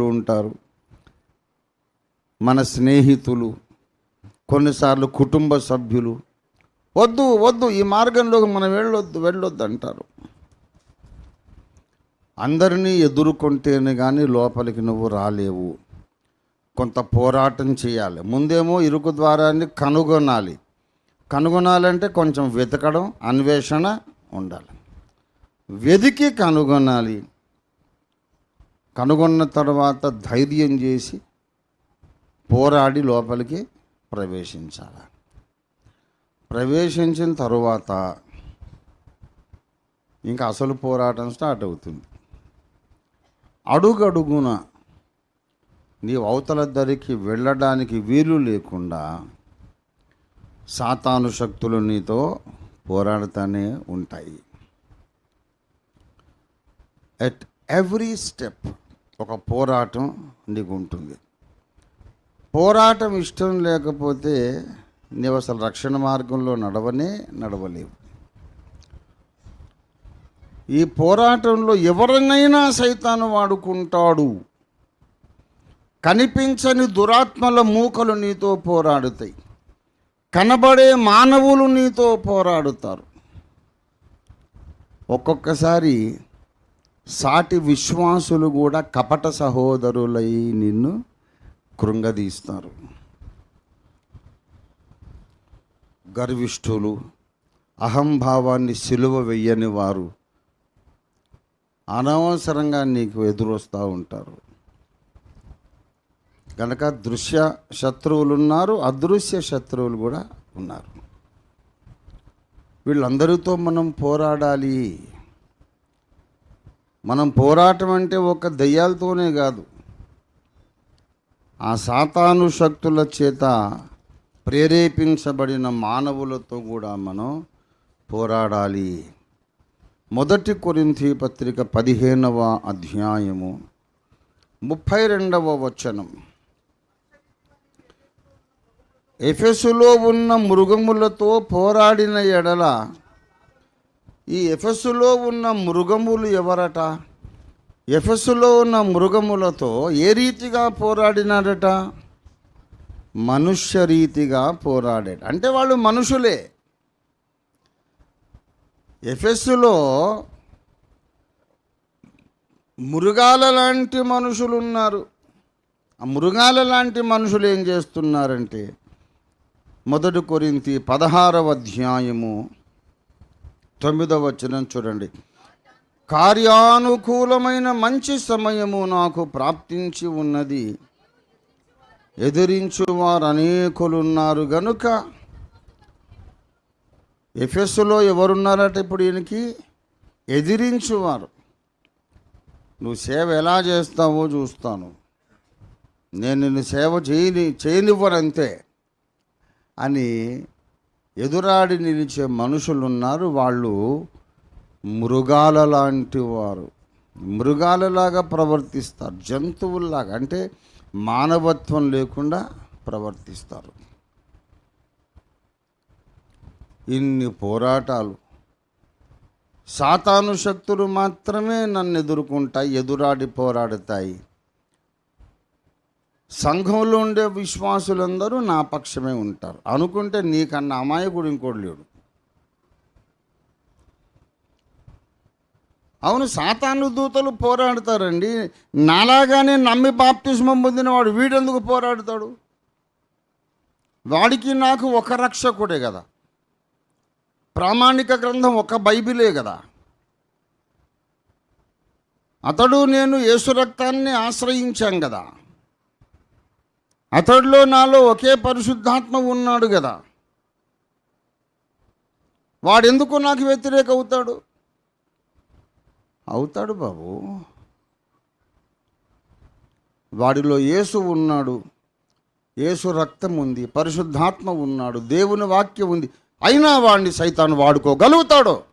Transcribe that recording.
ఉంటారు. మన స్నేహితులు కొన్నిసార్లు కుటుంబ సభ్యులు వద్దు వద్దు ఈ మార్గంలోకి మనం వెళ్ళొద్దు వెళ్ళొద్దు అంటారు అందరినీ ఎదుర్కొంటేనే కానీ లోపలికి నువ్వు రాలేవు. కొంత పోరాటం చేయాలి. ముందేమో ఇరుకు ద్వారాన్ని కనుగొనాలి. కనుగొనాలంటే కొంచెం వెతకడం అన్వేషణ ఉండాలి. వెతికి కనుగొనాలి. కనుగొన్న తర్వాత ధైర్యం చేసి పోరాడి లోపలికి ప్రవేశించాలి. ప్రవేశించిన తరువాత ఇంకా అసలు పోరాటం స్టార్ట్ అవుతుంది. అడుగడుగున నీ అవతల దరికి వెళ్ళడానికి వీలు లేకుండా సాతాను శక్తులు నీతో పోరాడుతూనే ఉంటాయి. ఎట్ ఎవ్రీ స్టెప్ ఒక పోరాటం నీకు ఉంటుంది. పోరాటం ఇష్టం లేకపోతే నీవు అసలు రక్షణ మార్గంలో నడవనే నడవలేవు. ఈ పోరాటంలో ఎవరినైనా సైతాను వాడుకుంటాడు. కనిపించని దురాత్మల మూకలు నీతో పోరాడుతాయి. కనబడే మానవులు నీతో పోరాడుతారు. ఒక్కొక్కసారి సాటి విశ్వాసులు కూడా కపట సహోదరులై నిన్ను కృంగదీస్తారు. గర్విష్ఠులు అహంభావాన్ని సిలువ వెయ్యని వారు అనవసరంగా నీకు ఎదురొస్తూ ఉంటారు. కనుక దృశ్య శత్రువులు ఉన్నారు అదృశ్య శత్రువులు కూడా ఉన్నారు. వీళ్ళందరితో మనం పోరాడాలి. మనం పోరాటం అంటే ఒక దయ్యాలతోనే కాదు. ఆ సాతాను శక్తుల చేత ప్రేరేపించబడిన మానవులతో కూడా మనం పోరాడాలి. మొదటి కొరింథీ పత్రిక పదిహేనవ అధ్యాయము ముప్పై రెండవ వచనం. ఎఫెసులో ఉన్న మృగములతో పోరాడిన ఎడల ఈ ఎఫెసులో ఉన్న మృగములు ఎవరట? ఎఫెసులో ఉన్న మృగములతో ఏ రీతిగా పోరాడినాడట మనుష్య రీతిగా పోరాడాడు అంటే వాళ్ళు మనుషులే. ఎఫెస్సులో మృగాల లాంటి మనుషులు ఉన్నారు. ఆ మృగాల లాంటి మనుషులు ఏం చేస్తున్నారంటే మొదటి కొరింతి పదహారవ అధ్యాయము తొమ్మిదవ వచనం చూడండి. కార్యానుకూలమైన మంచి సమయము నాకు ప్రాప్తించి ఉన్నది. ఎదిరించు వారు అనేకులున్నారు గనుక. ఎఫెస్సులో ఎవరున్నారట ఇప్పుడు ఈయనకి? ఎదిరించువారు నువ్వు సేవ ఎలా చేస్తావో చూస్తాను. నేను నిన్ను సేవ చేయని చేయనివ్వరంతే అని ఎదురాడి నిలిచే మనుషులు ఉన్నారు వాళ్ళు మృగాల లాంటి వారు. మృగాలలాగా ప్రవర్తిస్తారు జంతువుల్లాగా అంటే మానవత్వం లేకుండా ప్రవర్తిస్తారు. ఇన్ని పోరాటాలు. సాతాను శక్తులు మాత్రమే నన్ను ఎదుర్కొంటాయి ఎదురాడి పోరాడతాయి. సంఘంలో ఉండే విశ్వాసులందరూ నా పక్షమే ఉంటారు. అనుకుంటే నీకన్నా అమాయకుడు ఇంకోటి లేడు. అవును సాతాను దూతలు పోరాడతారండి. నాలాగానే నమ్మి బాప్తిస్మం పొందిన వాడు వీడెందుకు పోరాడతాడు? వాడికి నాకు ఒక రక్షకుడే కదా. ప్రామాణిక గ్రంథం ఒక బైబిలే కదా. అతడు నేను యేసు రక్తాన్ని ఆశ్రయించాం కదా. అతడిలో నాలో ఒకే పరిశుద్ధాత్మ ఉన్నాడు కదా. వాడెందుకు నాకు వ్యతిరేక అవుతాడు? అవుతాడు బాబు. వాడిలో యేసు ఉన్నాడు. యేసు రక్తం ఉంది పరిశుద్ధాత్మ ఉన్నాడు దేవుని వాక్యం ఉంది. అయినా వాడిని సైతాను వాడుకోగలుగుతాడు.